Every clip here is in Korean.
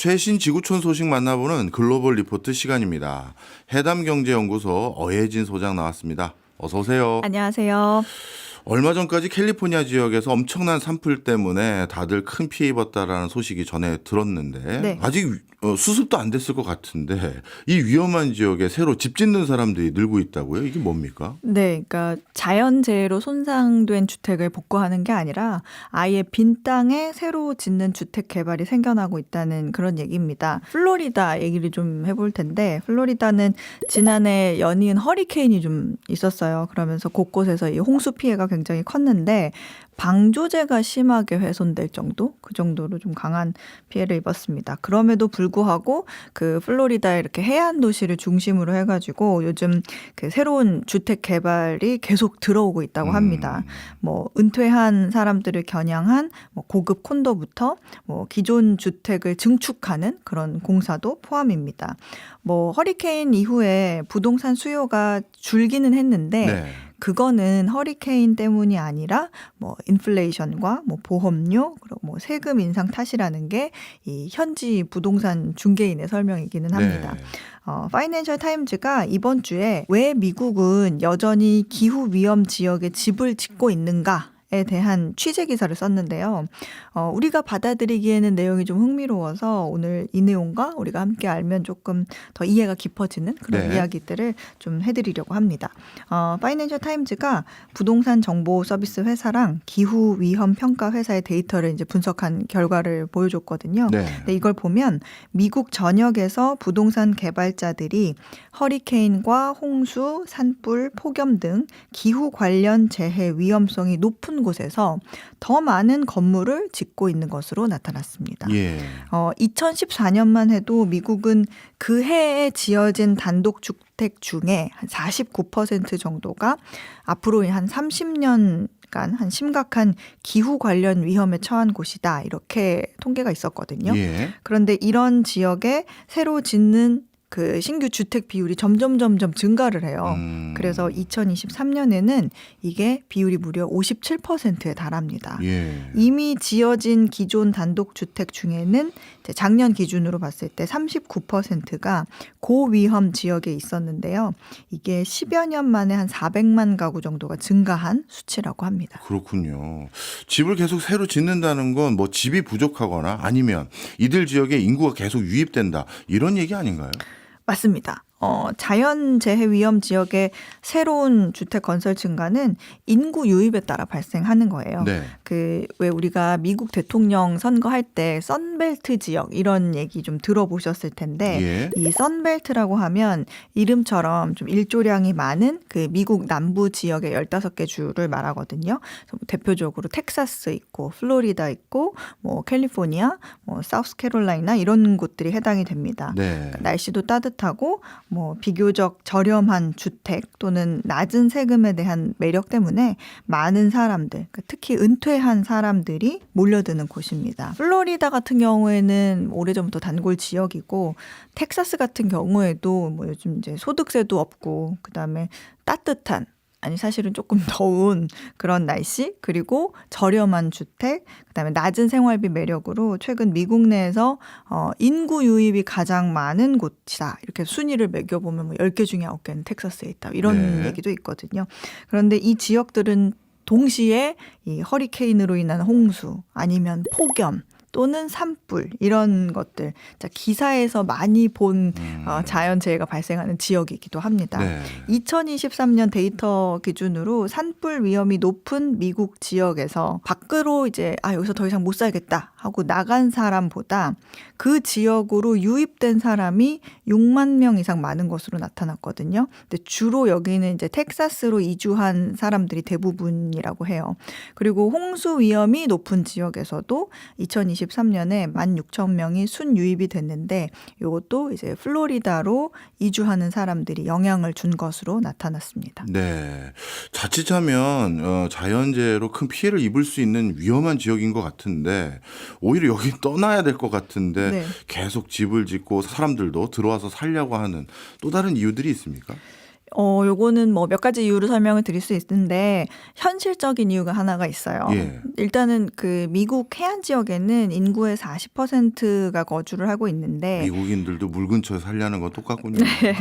최신 지구촌 소식 만나보는 글로벌 리포트 시간입니다. 해담경제연구소 어혜진 소장 나왔습니다. 어서 오세요. 안녕하세요. 얼마 전까지 캘리포니아 지역에서 엄청난 산불 때문에 다들 큰 피해 입었다라는 소식이 전해 들었는데 네. 아직 어, 수습도 안 됐을 것 같은데 이 위험한 지역에 새로 집 짓는 사람들이 늘고 있다고요? 이게 뭡니까? 네, 그러니까 자연재해로 손상된 주택을 복구하는 게 아니라 아예 빈 땅에 새로 짓는 주택 개발이 생겨나고 있다는 그런 얘기입니다. 플로리다 얘기를 좀 해볼 텐데 플로리다는 지난해 연이은 허리케인이 좀 있었어요. 그러면서 곳곳에서 이 홍수 피해가 굉장히 컸는데 방조제가 심하게 훼손될 정도 그 정도로 좀 강한 피해를 입었습니다. 그럼에도 불구하고 그 플로리다 이렇게 해안 도시를 중심으로 해가지고 요즘 그 새로운 주택 개발이 계속 들어오고 있다고 합니다. 뭐 은퇴한 사람들을 겨냥한 뭐 고급 콘도부터 뭐 기존 주택을 증축하는 그런 공사도 포함입니다. 뭐 허리케인 이후에 부동산 수요가 줄기는 했는데 네. 그거는 허리케인 때문이 아니라 뭐 인플레이션과 뭐 보험료 그리고 뭐 세금 인상 탓이라는 게 이 현지 부동산 중개인의 설명이기는 합니다. 네. 어, 파이낸셜 타임즈가 이번 주에 왜 미국은 여전히 기후 위험 지역에 집을 짓고 있는가? 에 대한 취재 기사를 썼는데요. 어, 우리가 받아들이기에는 내용이 좀 흥미로워서 오늘 이 내용과 우리가 함께 알면 조금 더 이해가 깊어지는 그런 네. 이야기들을 좀 해드리려고 합니다. 어, 파이낸셜 타임즈가 부동산 정보 서비스 회사랑 기후 위험 평가 회사의 데이터를 이제 분석한 결과를 보여줬거든요. 네. 근데 이걸 보면 미국 전역에서 부동산 개발자들이 허리케인과 홍수, 산불, 폭염 등 기후 관련 재해 위험성이 높은 곳에서 더 많은 건물을 짓고 있는 것으로 나타났습니다. 예. 어, 2014년만 해도 미국은 그 해에 지어진 단독 주택 중에 한 49% 정도가 앞으로 한 30년 간한 심각한 기후 관련 위험에 처한 곳이다. 이렇게 통계가 있었거든요. 예. 그런데 이런 지역에 새로 짓는 그 신규 주택 비율이 점점 점점 증가를 해요. 음. 그래서 2023년에는 이게 비율이 무려 57%에 달합니다. 예. 이미 지어진 기존 단독 주택 중에는 작년 기준으로 봤을 때 39%가 고위험 지역에 있었는데요. 이게 10여 년 만에 한 400만 가구 정도가 증가한 수치라고 합니다. 그렇군요. 집을 계속 새로 짓는다는 건 뭐 집이 부족하거나 아니면 이들 지역에 인구가 계속 유입된다 이런 얘기 아닌가요? 맞습니다. 어, 자연재해 위험 지역의 새로운 주택 건설 증가는 인구 유입에 따라 발생하는 거예요. 네. 그왜 우리가 미국 대통령 선거할 때 선벨트 지역 이런 얘기 좀 들어보셨을 텐데 예. 이 선벨트라고 하면 이름처럼 좀 일조량이 많은 그 미국 남부 지역의 15개 주를 말하거든요. 뭐 대표적으로 텍사스 있고 플로리다 있고 뭐 캘리포니아, 뭐 사우스캐롤라이나 이런 곳들이 해당이 됩니다. 네. 그러니까 날씨도 따뜻하고 뭐 비교적 저렴한 주택 또는 낮은 세금에 대한 매력 때문에 많은 사람들, 그러니까 특히 은퇴한 사람들이 몰려드는 곳입니다. 플로리다 같은 경우에는 오래전부터 단골 지역이고 텍사스 같은 경우에도 뭐 요즘 이제 소득세도 없고 그다음에 따뜻한 아니 사실은 조금 더운 그런 날씨 그리고 저렴한 주택 그다음에 낮은 생활비 매력으로 최근 미국 내에서 어 인구 유입이 가장 많은 곳이다. 이렇게 순위를 매겨 보면 뭐 10개 중에 9개는 텍사스에 있다. 이런 네. 얘기도 있거든요. 그런데 이 지역들은 동시에 이 허리케인으로 인한 홍수 아니면 폭염 또는 산불 이런 것들 자, 기사에서 많이 본 음. 어, 자연재해가 발생하는 지역이기도 합니다. 네. 2023년 데이터 기준으로 산불 위험이 높은 미국 지역에서 밖으로 이제 아 여기서 더 이상 못 살겠다 하고 나간 사람보다 그 지역으로 유입된 사람이 6만 명 이상 많은 것으로 나타났거든요. 근데 주로 여기는 이제 텍사스로 이주한 사람들이 대부분이라고 해요. 그리고 홍수 위험이 높은 지역에서도 2023 년에 1만 6천 명이 순유입이 됐는데 이것도 이제 플로리다로 이주하는 사람들이 영향을 준 것으로 나타났습니다. 네. 자칫하면 어, 자연재해로 큰 피해를 입을 수 있는 위험한 지역인 것 같은데 오히려 여기 떠나야 될 것 같은데 네. 계속 집을 짓고 사람들도 들어와서 살려고 하는 또 다른 이유들이 있습니까? 어, 요거는 뭐 몇 가지 이유로 설명을 드릴 수 있는데 현실적인 이유가 하나가 있어요. 예. 일단은 그 미국 해안 지역에는 인구의 40%가 거주를 하고 있는데 미국인들도 물 근처에 살려는 건 똑같군요. 네.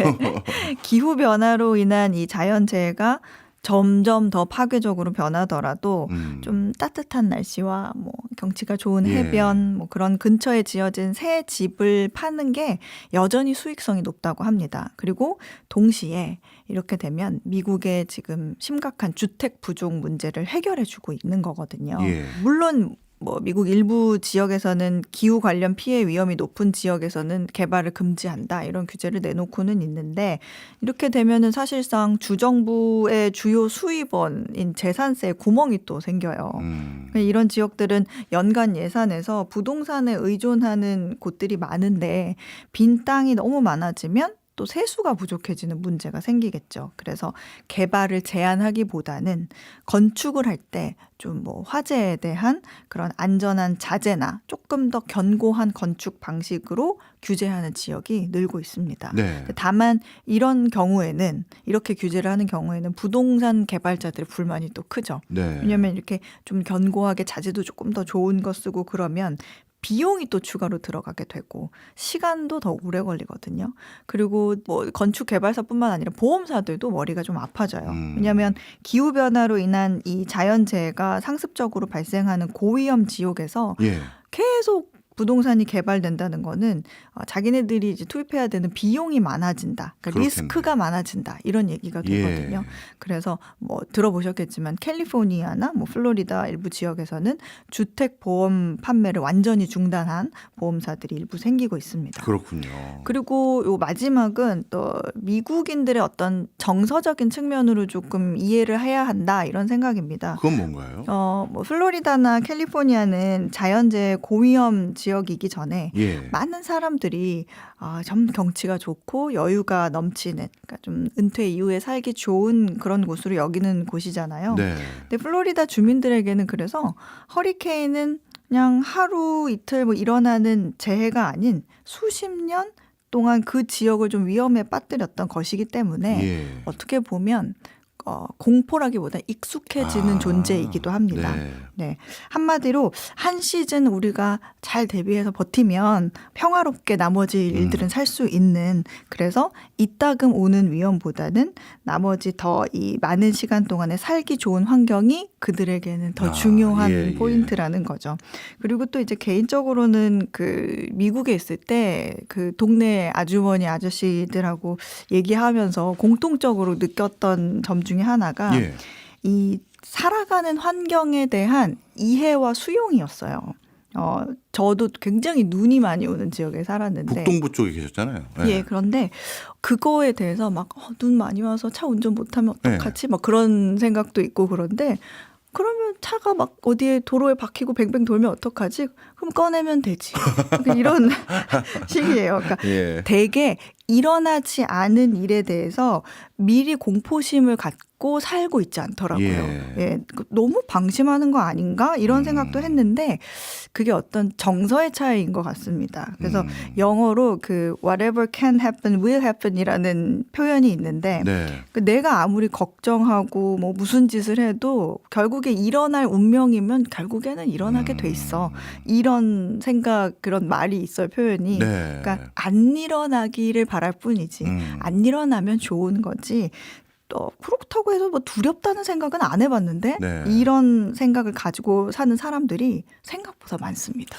기후 변화로 인한 이 자연재해가 점점 더 파괴적으로 변하더라도 음. 좀 따뜻한 날씨와 뭐 경치가 좋은 예. 해변 뭐 그런 근처에 지어진 새 집을 파는 게 여전히 수익성이 높다고 합니다. 그리고 동시에 이렇게 되면 미국의 지금 심각한 주택 부족 문제를 해결해 주고 있는 거거든요. 예. 물론 뭐 미국 일부 지역에서는 기후 관련 피해 위험이 높은 지역에서는 개발을 금지한다 이런 규제를 내놓고는 있는데 이렇게 되면은 사실상 주정부의 주요 수입원인 재산세에 구멍이 또 생겨요. 음. 이런 지역들은 연간 예산에서 부동산에 의존하는 곳들이 많은데 빈 땅이 너무 많아지면 또 세수가 부족해지는 문제가 생기겠죠. 그래서 개발을 제한하기보다는 건축을 할 때 좀 뭐 화재에 대한 그런 안전한 자재나 조금 더 견고한 건축 방식으로 규제하는 지역이 늘고 있습니다. 네. 다만 이런 경우에는 이렇게 규제를 하는 경우에는 부동산 개발자들의 불만이 또 크죠. 네. 왜냐하면 이렇게 좀 견고하게 자재도 조금 더 좋은 거 쓰고 그러면 비용이 또 추가로 들어가게 되고 시간도 더 오래 걸리거든요. 그리고 뭐 건축 개발사뿐만 아니라 보험사들도 머리가 좀 아파져요. 음. 왜냐하면 기후 변화로 인한 이 자연재해가 상습적으로 발생하는 고위험 지역에서 예. 계속 부동산이 개발된다는 거는 어, 자기네들이 이제 투입해야 되는 비용이 많아진다. 그러니까. 리스크가 많아진다. 이런 얘기가 되거든요. 예. 그래서 뭐 들어보셨겠지만 캘리포니아나 뭐 플로리다 일부 지역에서는 주택 보험 판매를 완전히 중단한 보험사들이 일부 생기고 있습니다. 그렇군요. 그리고 요 마지막은 또 미국인들의 어떤 정서적인 측면으로 조금 이해를 해야 한다 이런 생각입니다. 그건 뭔가요? 어, 뭐 플로리다나 캘리포니아는 자연재해 고위험 지역 이기 전에 예. 많은 사람들이 아, 좀 경치가 좋고 여유가 넘치는 그러니까 좀 은퇴 이후에 살기 좋은 그런 곳으로 여기는 곳이잖아요. 네. 근데 플로리다 주민들에게는 그래서 허리케인은 그냥 하루 이틀 뭐 일어나는 재해가 아닌 수십 년 동안 그 지역을 좀 위험에 빠뜨렸던 것이기 때문에 예. 어떻게 보면 어, 공포라기보다 익숙해지는 아, 존재이기도 합니다. 네. 네. 한마디로 한 시즌 우리가 잘 대비해서 버티면 평화롭게 나머지 음. 일들은 살수 있는 그래서 이따금 오는 위험보다는 나머지 더 이 많은 시간 동안에 살기 좋은 환경이 그들에게는 더 아, 중요한 예, 예. 포인트라는 거죠. 그리고 또 이제 개인적으로는 그 미국에 있을 때 그 동네 아주머니 아저씨들하고 얘기하면서 공통적으로 느꼈던 점 중에 하나가 예. 이 살아가는 환경에 대한 이해와 수용이었어요. 어, 저도 굉장히 눈이 많이 오는 지역에 살았는데. 북동부 쪽에 계셨잖아요. 예, 그런데 그거에 대해서 막, 어, 눈 많이 와서 차 운전 못하면 네. 어떡하지? 막 그런 생각도 있고 그런데 그러면 차가 막 어디에 도로에 박히고 뱅뱅 돌면 어떡하지? 그럼 꺼내면 되지. 약간 이런 식이에요. 그러니까 예. 대개 일어나지 않은 일에 대해서 미리 공포심을 갖고 살고 있지 않더라고요. 예. 예. 그 너무 방심하는 거 아닌가? 이런 음. 생각도 했는데 그게 어떤 정서의 차이인 것 같습니다. 그래서 음. 영어로 그 whatever can happen will happen이라는 표현이 있는데 네. 그 내가 아무리 걱정하고 뭐 무슨 짓을 해도 결국에 일어날 운명이면 결국에는 일어나게 돼 있어. 이런 생각 그런 말이 있어요 표현이. 음. 네. 그러니까 안 일어나기를 바랄 뿐이지. 음. 안 일어나면 좋은 거지. 또 그렇다고 해서 뭐 두렵다는 생각은 안 해봤는데 네. 이런 생각을 가지고 사는 사람들이 생각보다 많습니다.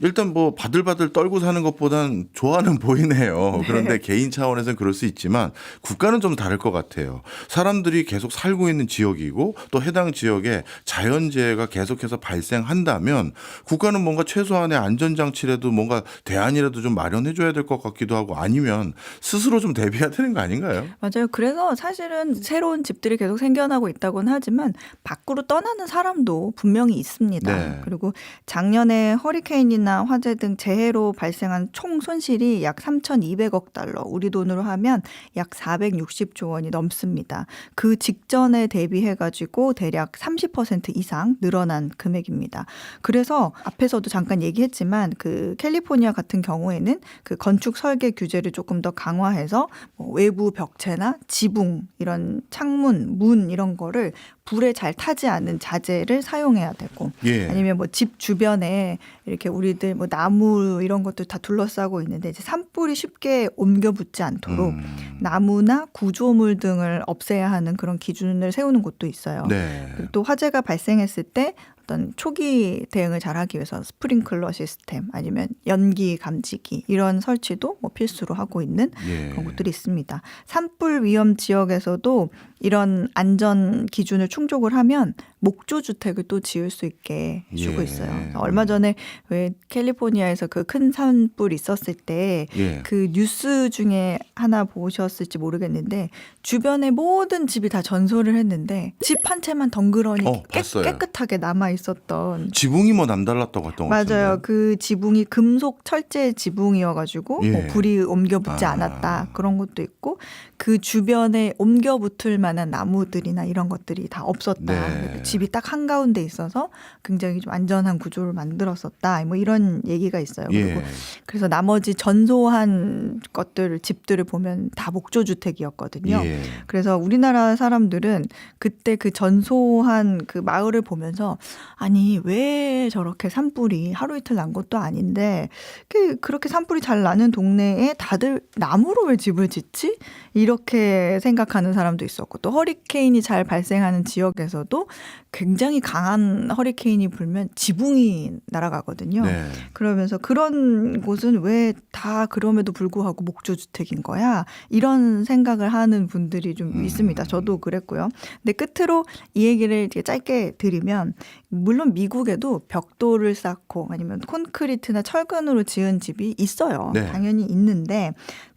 일단 뭐 바들바들 떨고 사는 것보단 좋아는 보이네요. 그런데 개인 차원에서는 그럴 수 있지만 국가는 좀 다를 것 같아요. 사람들이 계속 살고 있는 지역이고 또 해당 지역에 자연재해가 계속해서 발생한다면 국가는 뭔가 최소한의 안전장치라도 뭔가 대안이라도 좀 마련해줘야 될 것 같기도 하고 아니면 스스로 좀 대비해야 되는 거 아닌가요? 맞아요. 그래서 사실은 새로운 집들이 계속 생겨나고 있다고는 하지만 밖으로 떠나는 사람도 분명히 있습니다. 네. 그리고 작년에 허리케인이 나 캘리포니아나 화재 등 재해로 발생한 총 손실이 약 3,200억 달러, 우리 돈으로 하면 약 460조 원이 넘습니다. 그 직전에 대비해 가지고 대략 30% 이상 늘어난 금액입니다. 그래서 앞에서도 잠깐 얘기했지만 그 캘리포니아 같은 경우에는 그 건축 설계 규제를 조금 더 강화해서 뭐 외부 벽체나 지붕 이런 창문, 문 이런 거를 불에 잘 타지 않는 자재를 사용해야 되고 예. 아니면 뭐 집 주변에 이렇게 우리 들 뭐 나무 이런 것들 다 둘러싸고 있는데 이제 산불이 쉽게 옮겨 붙지 않도록 음. 나무나 구조물 등을 없애야 하는 그런 기준을 세우는 곳도 있어요. 네. 또 화재가 발생했을 때 어떤 초기 대응을 잘하기 위해서 스프링클러 시스템 아니면 연기 감지기 이런 설치도 뭐 필수로 하고 있는 예. 그런 곳들이 있습니다. 산불 위험 지역에서도 이런 안전 기준을 충족을 하면 목조 주택을 또 지을 수 있게 해주고 예. 있어요. 얼마 전에 왜 캘리포니아에서 그 큰 산불 있었을 때 예. 그 뉴스 중에 하나 보셨을지 모르겠는데 주변에 모든 집이 다 전소를 했는데 집 한 채만 덩그러니 어, 깨. 깨끗하게 남아 있었던 지붕이 뭐 남달랐다고 했던 것 같은데. 맞아요. 그 지붕이 금속 철제 지붕이어가지고 예. 뭐 불이 옮겨 붙지 아. 않았다 그런 것도 있고 그 주변에 옮겨 붙을 만한 나무들이나 이런 것들이 다 없었다. 네. 그리고 집이 딱한 가운데 있어서 굉장히 좀 안전한 구조를 만들었었다. 뭐 이런 얘기가 있어요. 그리고 예. 그래서 나머지 전소한 것들 집들을 보면 다 목조 주택이었거든요. 예. 그래서 우리나라 사람들은 그때 그 전소한 그 마을을 보면서 아니 왜 저렇게 산불이 하루 이틀 난 것도 아닌데 그 그렇게 산불이 잘 나는 동네에 다들 나무로 왜 집을 짓지 이렇게 생각하는 사람도 있었고 또 허리케인이 잘 발생하는 지역에서도 굉장히 강한 허리케인이 불면 지붕이 날아가거든요. 네. 그러면서 그런 곳은 왜 다 그럼에도 불구하고 목조 주택인 거야? 이런 생각을 하는 분들이 좀 음. 있습니다. 저도 그랬고요. 근데 끝으로 이 얘기를 이렇게 짧게 드리면 물론 미국에도 벽돌을 쌓고 아니면 콘크리트나 철근으로 지은 집이 있어요. 네. 당연히 있는데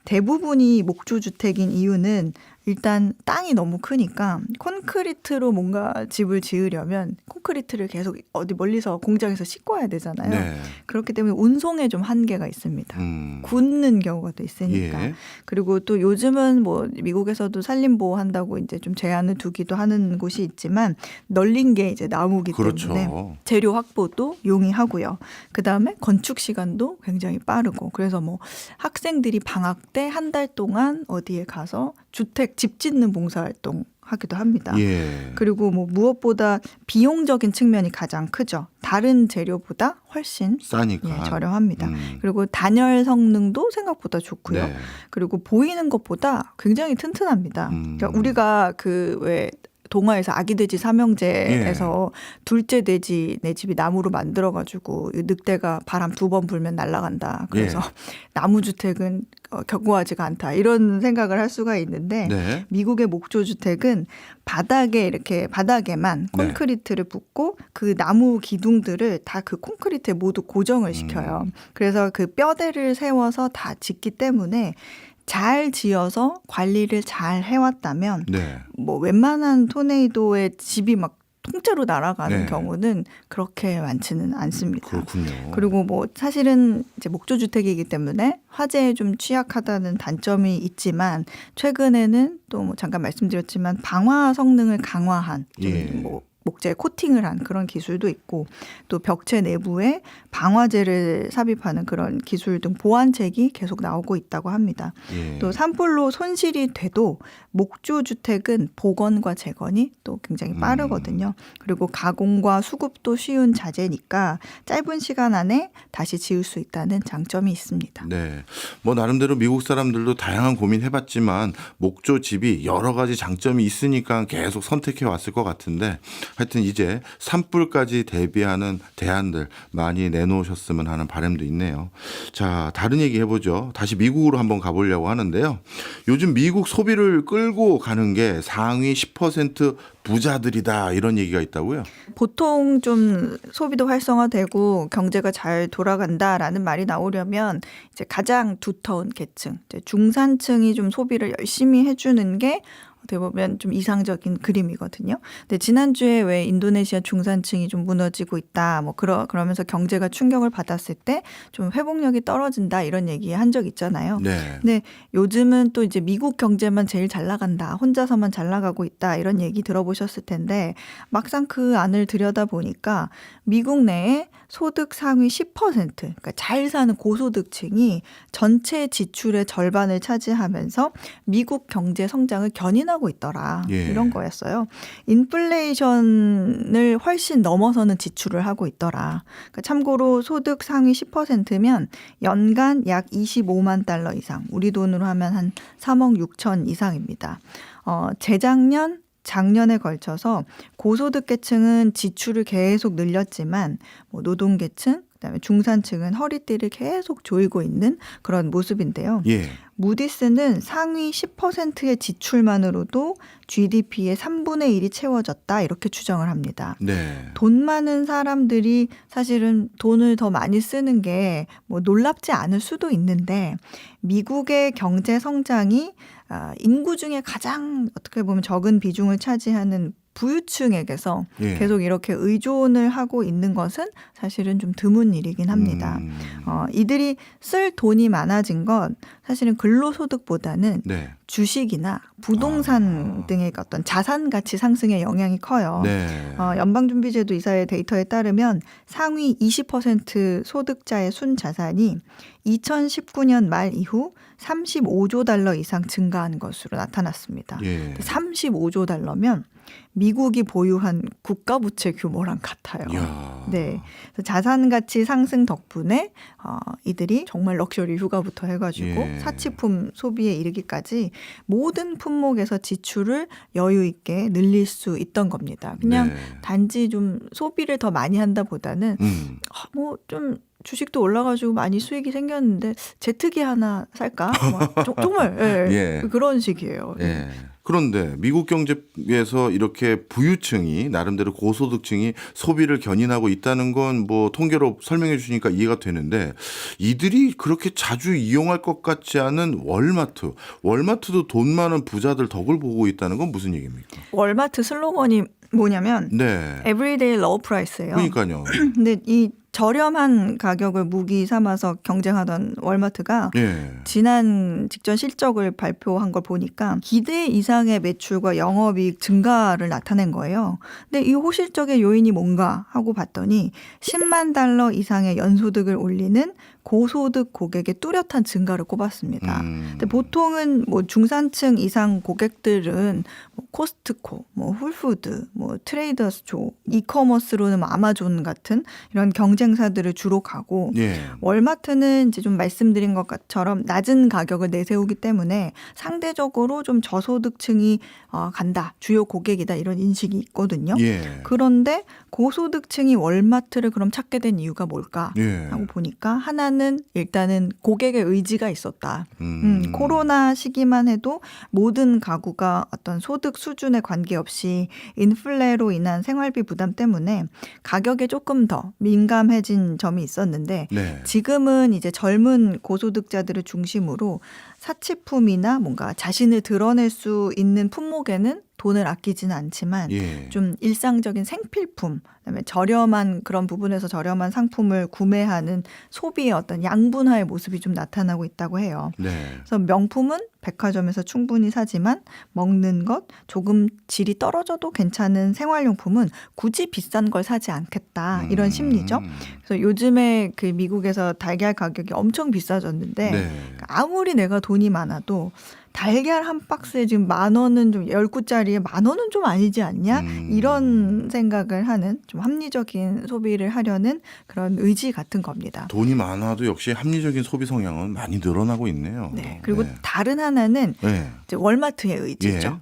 대부분이 목조 주택인 이유는 일단 땅이 너무 크니까 콘크리트로 뭔가 집을 지으려면 콘크리트를 계속 어디 멀리서 공장에서 싣고 와야 되잖아요. 네. 그렇기 때문에 운송에 좀 한계가 있습니다. 음. 굳는 경우가 또 있으니까. 예. 그리고 또 요즘은 뭐 미국에서도 산림 보호한다고 이제 좀 제한을 두기도 하는 곳이 있지만 널린 게 이제 나무기 그렇죠. 때문에 재료 확보도 용이하고요. 그 다음에 건축 시간도 굉장히 빠르고 그래서 뭐 학생들이 방학 때 한 달 동안 어디에 가서 주택 집 짓는 봉사활동 하기도 합니다. 예. 그리고 뭐 무엇보다 비용적인 측면이 가장 크죠. 다른 재료보다 훨씬 싸니까. 예, 저렴합니다. 음. 그리고 단열 성능도 생각보다 좋고요. 네. 그리고 보이는 것보다 굉장히 튼튼합니다. 음. 그러니까 우리가 그 왜 동화에서 아기 돼지 삼형제에서 예. 둘째 돼지 내 집이 나무로 만들어 가지고 늑대가 바람 두 번 불면 날아간다. 그래서 예. 나무 주택은 어, 견고하지가 않다. 이런 생각을 할 수가 있는데 네. 미국의 목조 주택은 바닥에 이렇게 바닥에만 네. 콘크리트를 붓고 그 나무 기둥들을 다 그 콘크리트에 모두 고정을 시켜요. 음. 그래서 그 뼈대를 세워서 다 짓기 때문에 잘 지어서 관리를 잘 해왔다면 네. 뭐 웬만한 토네이도의 집이 막 통째로 날아가는 네. 경우는 그렇게 많지는 않습니다. 그렇군요. 그리고 뭐 사실은 이제 목조 주택이기 때문에 화재에 좀 취약하다는 단점이 있지만 최근에는 또 뭐 잠깐 말씀드렸지만 방화 성능을 강화한 좀 예. 뭐 목재에 코팅을 한 그런 기술도 있고 또 벽체 내부에 방화제를 삽입하는 그런 기술 등 보완책이 계속 나오고 있다고 합니다. 예. 또 산불로 손실이 돼도 목조 주택은 복원과 재건이 또 굉장히 음. 빠르거든요. 그리고 가공과 수급도 쉬운 자재니까 짧은 시간 안에 다시 지을 수 있다는 장점이 있습니다. 네. 뭐 나름대로 미국 사람들도 다양한 고민 해봤지만 목조 집이 여러 가지 장점이 있으니까 계속 선택해 왔을 것 같은데 하여튼 이제 산불까지 대비하는 대안들 많이 내놓으셨으면 하는 바람도 있네요. 자, 다른 얘기 해보죠. 다시 미국으로 한번 가보려고 하는데요. 요즘 미국 소비를 끌고 가는 게 상위 10% 부자들이다 이런 얘기가 있다고요? 보통 좀 소비도 활성화되고 경제가 잘 돌아간다라는 말이 나오려면 이제 가장 두터운 계층, 중산층이 좀 소비를 열심히 해주는 게 어떻게 보면 좀 이상적인 그림이거든요. 근데 지난주에 왜 인도네시아 중산층이 좀 무너지고 있다, 뭐 그러 그러면서 경제가 충격을 받았을 때 좀 회복력이 떨어진다 이런 얘기 한 적 있잖아요. 네. 근데 요즘은 또 이제 미국 경제만 제일 잘 나간다, 혼자서만 잘 나가고 있다 이런 얘기 들어보셨을 텐데 막상 그 안을 들여다 보니까 미국 내에 소득 상위 10%, 그러니까 잘 사는 고소득층이 전체 지출의 절반을 차지하면서 미국 경제 성장을 견인하고 있더라 예. 이런 거였어요. 인플레이션을 훨씬 넘어서는 지출을 하고 있더라. 그러니까 참고로 소득 상위 10%면 연간 약 25만 달러 이상, 우리 돈으로 하면 한 3억 6천 이상입니다. 어, 재작년 작년에 걸쳐서 고소득계층은 지출을 계속 늘렸지만 뭐 노동계층 그다음에 중산층은 허리띠를 계속 조이고 있는 그런 모습인데요. 예. 무디스는 상위 10%의 지출만으로도 GDP의 3분의 1이 채워졌다 이렇게 추정을 합니다. 네. 돈 많은 사람들이 사실은 돈을 더 많이 쓰는 게 뭐 놀랍지 않을 수도 있는데 미국의 경제 성장이 아, 인구 중에 가장 어떻게 보면 적은 비중을 차지하는 부유층에게서 예. 계속 이렇게 의존을 하고 있는 것은 사실은 좀 드문 일이긴 합니다. 음, 어, 이들이 쓸 돈이 많아진 건 사실은 근로소득보다는 네. 주식이나 부동산 아. 등의 어떤 자산 가치 상승의 영향이 커요. 네. 어, 연방준비제도 이사의 데이터에 따르면 상위 20% 소득자의 순 자산이 2019년 말 이후 35조 달러 이상 증가한 것으로 나타났습니다. 예. 35조 달러면 미국이 보유한 국가 부채 규모랑 같아요. 이야. 네. 자산 가치 상승 덕분에 어, 이들이 정말 럭셔리 휴가부터 해가지고 예. 사치품 소비에 이르기까지 모든 품 목에서 지출을 여유 있게 늘릴 수 있던 겁니다. 그냥 네. 단지 좀 소비를 더 많이 한다보다는 음. 뭐좀 주식도 올라가지고 많이 수익이 생겼는데 제트기 하나 살까? 뭐 조- 정말 예, 예. 그런 식이에요. 예. 그런데 미국 경제에서 이렇게 부유층이 나름대로 고소득층이 소비를 견인하고 있다는 건 뭐 통계로 설명해 주시니까 이해가 되는데 이들이 그렇게 자주 이용할 것 같지 않은 월마트. 월마트도 돈 많은 부자들 덕을 보고 있다는 건 무슨 얘기입니까? 월마트 슬로건이 뭐냐면 네. Everyday Low Price예요. 그러니까요. 근데 이 저렴한 가격을 무기 삼아서 경쟁하던 월마트가 예. 지난 직전 실적을 발표한 걸 보니까 기대 이상의 매출과 영업이익 증가를 나타낸 거예요. 근데 이 호실적의 요인이 뭔가 하고 봤더니 10만 달러 이상의 연소득을 올리는 고소득 고객의 뚜렷한 증가를 꼽았습니다. 음. 근데 보통은 뭐 중산층 이상 고객들은 뭐 코스트코, 뭐 홀푸드, 뭐 트레이더스 조, 이커머스로는 뭐 아마존 같은 이런 경쟁사들을 주로 가고 예. 월마트는 이제 좀 말씀드린 것처럼 낮은 가격을 내세우기 때문에 상대적으로 좀 저소득층이 어, 간다, 주요 고객이다 이런 인식이 있거든요. 예. 그런데 고소득층이 월마트를 그럼 찾게 된 이유가 뭘까? 예. 하고 보니까 하나는 일단은 고객의 의지가 있었다. 음, 음. 코로나 시기만 해도 모든 가구가 어떤 소득 수준에 관계없이 인플레로 인한 생활비 부담 때문에 가격에 조금 더 민감해진 점이 있었는데 네. 지금은 이제 젊은 고소득자들을 중심으로 사치품이나 뭔가 자신을 드러낼 수 있는 품목에는 돈을 아끼지는 않지만 예. 좀 일상적인 생필품, 그다음에 저렴한 그런 부분에서 저렴한 상품을 구매하는 소비의 어떤 양분화의 모습이 좀 나타나고 있다고 해요. 네. 그래서 명품은 백화점에서 충분히 사지만 먹는 것, 조금 질이 떨어져도 괜찮은 생활용품은 굳이 비싼 걸 사지 않겠다 이런 심리죠. 음. 그래서 요즘에 그 미국에서 달걀 가격이 엄청 비싸졌는데 네. 아무리 내가 돈이 많아도 달걀 한 박스에 지금 만 원은 좀 열 구짜리에 만 원은 좀 아니지 않냐 음. 이런 생각을 하는 좀 합리적인 소비를 하려는 그런 의지 같은 겁니다. 돈이 많아도 역시 합리적인 소비 성향은 많이 늘어나고 있네요. 네 그리고 네. 다른 하나는 네. 이제 월마트의 의지죠. 예.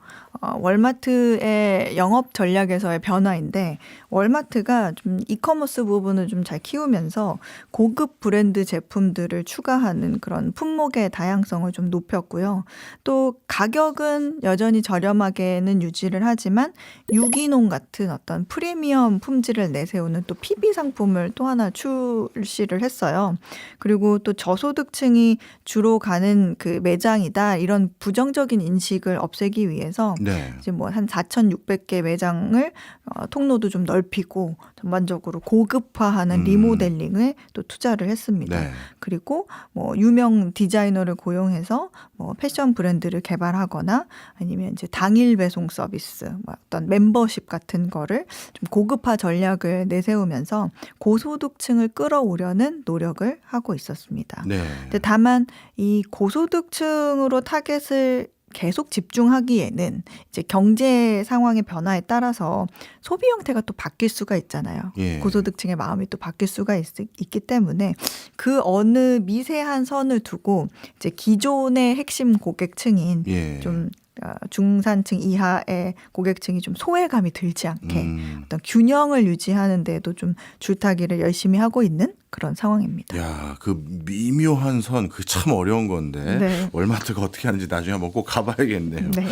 어, 월마트의 영업 전략에서의 변화인데 월마트가 좀 이커머스 부분을 좀 잘 키우면서 고급 브랜드 제품들을 추가하는 그런 품목의 다양성을 좀 높였고요. 또 가격은 여전히 저렴하게는 유지를 하지만 유기농 같은 어떤 프리미엄 품질을 내세우는 또 PB 상품을 또 하나 출시를 했어요. 그리고 또 저소득층이 주로 가는 그 매장이다 이런 부정적인 인식을 없애기 위해서 네. 이제 뭐 한 4,600개 매장을 어, 통로도 좀 넓히고 전반적으로 고급화하는 음. 리모델링에 또 투자를 했습니다. 네. 그리고 뭐 유명 디자이너를 고용해서 뭐 패션 브랜드를 개발하거나 아니면 이제 당일 배송 서비스, 뭐 어떤 멤버십 같은 거를 좀 고급화 전략을 내세우면서 고소득층을 끌어오려는 노력을 하고 있었습니다. 네. 근데 다만 이 고소득층으로 타겟을 계속 집중하기에는 이제 경제 상황의 변화에 따라서 소비 형태가 또 바뀔 수가 있잖아요. 예. 고소득층의 마음이 또 바뀔 수가 있, 있기 때문에 그 어느 미세한 선을 두고 이제 기존의 핵심 고객층인 예. 좀 어, 중산층 이하의 고객층이 좀 소외감이 들지 않게 음. 어떤 균형을 유지하는 데도 좀 줄타기를 열심히 하고 있는 그런 상황입니다. 야, 그 미묘한 선, 그 참 어려운 건데 네. 월마트가 어떻게 하는지 나중에 한번 꼭 가봐야겠네요. 네.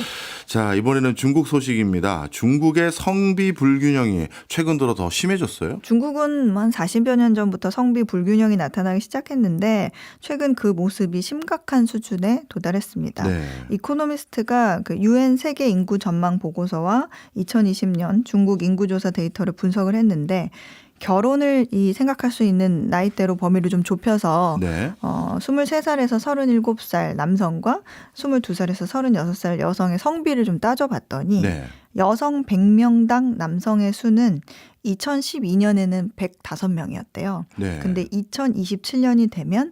자, 이번에는 중국 소식입니다. 중국의 성비 불균형이 최근 들어 더 심해졌어요. 중국은 한 40여 년 전부터 성비 불균형이 나타나기 시작했는데 최근 그 모습이 심각한 수준에 도달했습니다. 네. 이코노미스트가 그 유엔 세계 인구 전망 보고서와 2020년 중국 인구조사 데이터를 분석을 했는데 결혼을 이 생각할 수 있는 나이대로 범위를 좀 좁혀서 네. 어, 23살에서 37살 남성과 22살에서 36살 여성의 성비를 좀 따져봤더니 네. 여성 100명당 남성의 수는 2012년에는 105명이었대요. 네. 근데 2027년이 되면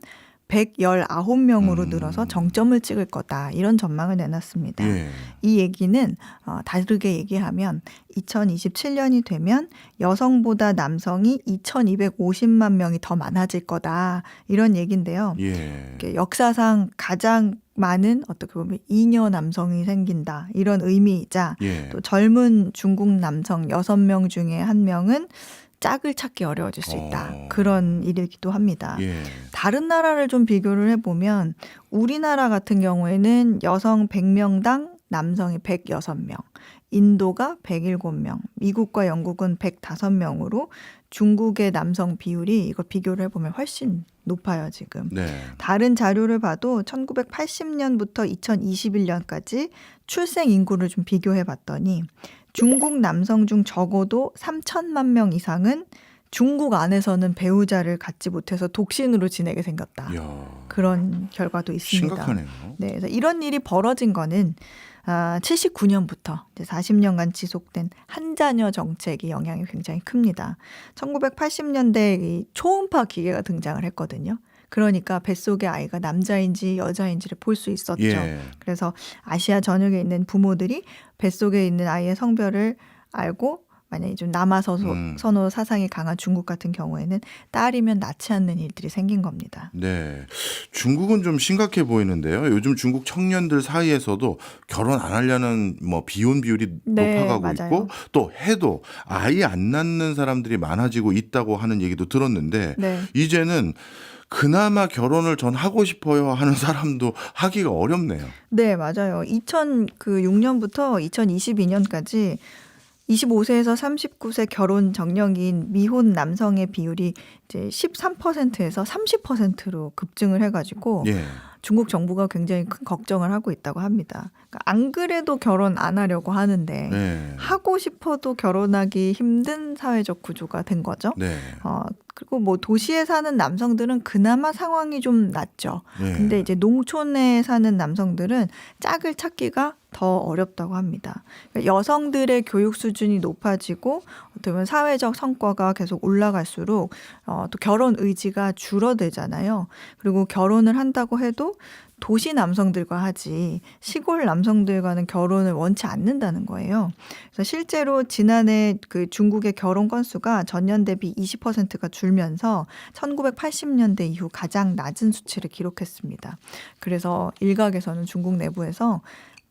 119명으로 음. 늘어서 정점을 찍을 거다. 이런 전망을 내놨습니다. 예. 이 얘기는 어, 다르게 얘기하면 2027년이 되면 여성보다 남성이 2,250만 명이 더 많아질 거다. 이런 얘기인데요. 예. 역사상 가장 많은 어떻게 보면 이녀 남성이 생긴다. 이런 의미이자 예. 또 젊은 중국 남성 6명 중에 한 명은 짝을 찾기 어려워질 수 있다. 어. 그런 일이기도 합니다. 예. 다른 나라를 좀 비교를 해보면 우리나라 같은 경우에는 여성 100명당 남성이 106명, 인도가 107명, 미국과 영국은 105명으로 중국의 남성 비율이 이걸 비교를 해보면 훨씬 높아요, 지금. 네. 다른 자료를 봐도 1980년부터 2021년까지 출생 인구를 좀 비교해 봤더니 중국 남성 중 적어도 3천만 명 이상은 중국 안에서는 배우자를 갖지 못해서 독신으로 지내게 생겼다. 이야. 그런 결과도 있습니다. 심각하네요. 네, 그래서 이런 일이 벌어진 거는 아, 79년부터 이제 40년간 지속된 한자녀 정책이 영향이 굉장히 큽니다. 1980년대에 이 초음파 기계가 등장을 했거든요. 그러니까 뱃속의 아이가 남자인지 여자인지를 볼 수 있었죠. 예. 그래서 아시아 전역에 있는 부모들이 뱃속에 있는 아이의 성별을 알고 만약에 좀 남아서 음. 선호 사상이 강한 중국 같은 경우에는 딸이면 낳지 않는 일들이 생긴 겁니다. 네. 중국은 좀 심각해 보이는데요. 요즘 중국 청년들 사이에서도 결혼 안 하려는 뭐 비혼 비율이 네, 높아가고 맞아요. 있고 또 해도 아이 안 낳는 사람들이 많아지고 있다고 하는 얘기도 들었는데 네. 이제는 그나마 결혼을 전 하고 싶어요 하는 사람도 하기가 어렵네요. 네, 맞아요. 2006년부터 2022년까지 25세에서 39세 결혼 정령인 미혼 남성의 비율이 이제 13%에서 30%로 급증을 해가지고 예. 중국 정부가 굉장히 큰 걱정을 하고 있다고 합니다. 그러니까 안 그래도 결혼 안 하려고 하는데 네. 하고 싶어도 결혼하기 힘든 사회적 구조가 된 거죠. 네. 어, 그리고 뭐 도시에 사는 남성들은 그나마 상황이 좀 낫죠. 네. 근데 이제 농촌에 사는 남성들은 짝을 찾기가 더 어렵다고 합니다. 그러니까 여성들의 교육 수준이 높아지고 어떻게 보면 사회적 성과가 계속 올라갈수록 어, 또 결혼 의지가 줄어들잖아요. 그리고 결혼을 한다고 해도 도시 남성들과 하지 시골 남성들과는 결혼을 원치 않는다는 거예요. 그래서 실제로 지난해 그 중국의 결혼 건수가 전년 대비 20%가 줄면서 1980년대 이후 가장 낮은 수치를 기록했습니다. 그래서 일각에서는 중국 내부에서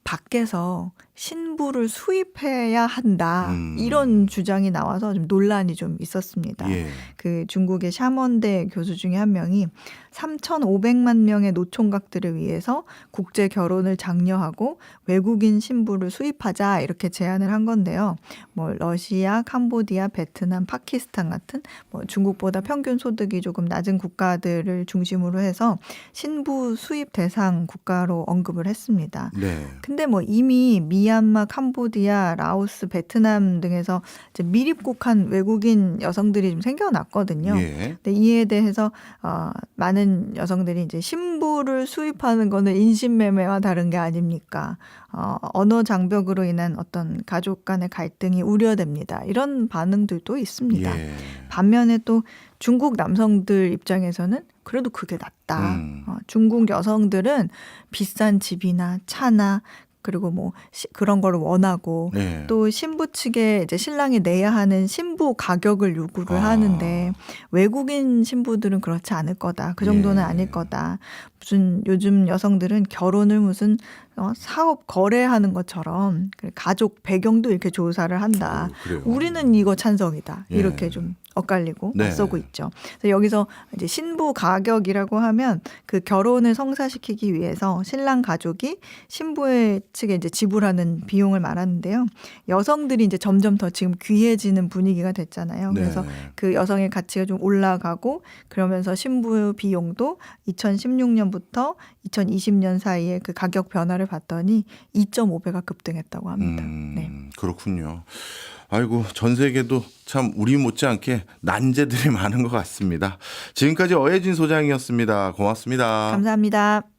밖에서 신부를 수입해야 한다. 음. 이런 주장이 나와서 좀 논란이 좀 있었습니다. 예. 그 중국의 샤먼대 교수 중에 한 명이 3,500만 명의 노총각들을 위해서 국제 결혼을 장려하고 외국인 신부를 수입하자 이렇게 제안을 한 건데요. 뭐 러시아, 캄보디아, 베트남, 파키스탄 같은 뭐 중국보다 평균 소득이 조금 낮은 국가들을 중심으로 해서 신부 수입 대상 국가로 언급을 했습니다. 네. 근데 뭐 이미 미얀마, 캄보디아, 라오스, 베트남 등에서 미립국한 외국인 여성들이 좀 생겨났거든요. 예. 근데 이에 대해서 어, 많은 여성들이 이제 신부를 수입하는 거는 인신매매와 다른 게 아닙니까? 어, 언어 장벽으로 인한 어떤 가족 간의 갈등이 우려됩니다. 이런 반응들도 있습니다. 예. 반면에 또 중국 남성들 입장에서는 그래도 그게 낫다. 음. 어, 중국 여성들은 비싼 집이나 차나 그리고 뭐 시- 그런 거를 원하고 네. 또 신부 측에 이제 신랑이 내야 하는 신부 가격을 요구를 아. 하는데 외국인 신부들은 그렇지 않을 거다. 그 정도는 예. 아닐 거다. 무슨 요즘 여성들은 결혼을 무슨 어, 사업 거래하는 것처럼 그 가족 배경도 이렇게 조사를 한다. 어, 그래요. 우리는 이거 찬성이다. 예. 이렇게 좀 엇갈리고 네. 맞서고 있죠. 그래서 여기서 이제 신부 가격이라고 하면 그 결혼을 성사시키기 위해서 신랑 가족이 신부의 측에 이제 지불하는 비용을 말하는데요. 여성들이 이제 점점 더 지금 귀해지는 분위기가 됐잖아요. 그래서 네. 그 여성의 가치가 좀 올라가고 그러면서 신부 비용도 2016년부터 2020년 사이에 그 가격 변화를 봤더니 2.5배가 급등했다고 합니다. 음, 네. 그렇군요. 아이고 전 세계도 참 우리 못지않게 난제들이 많은 것 같습니다. 지금까지 어혜진 소장이었습니다. 고맙습니다. 감사합니다.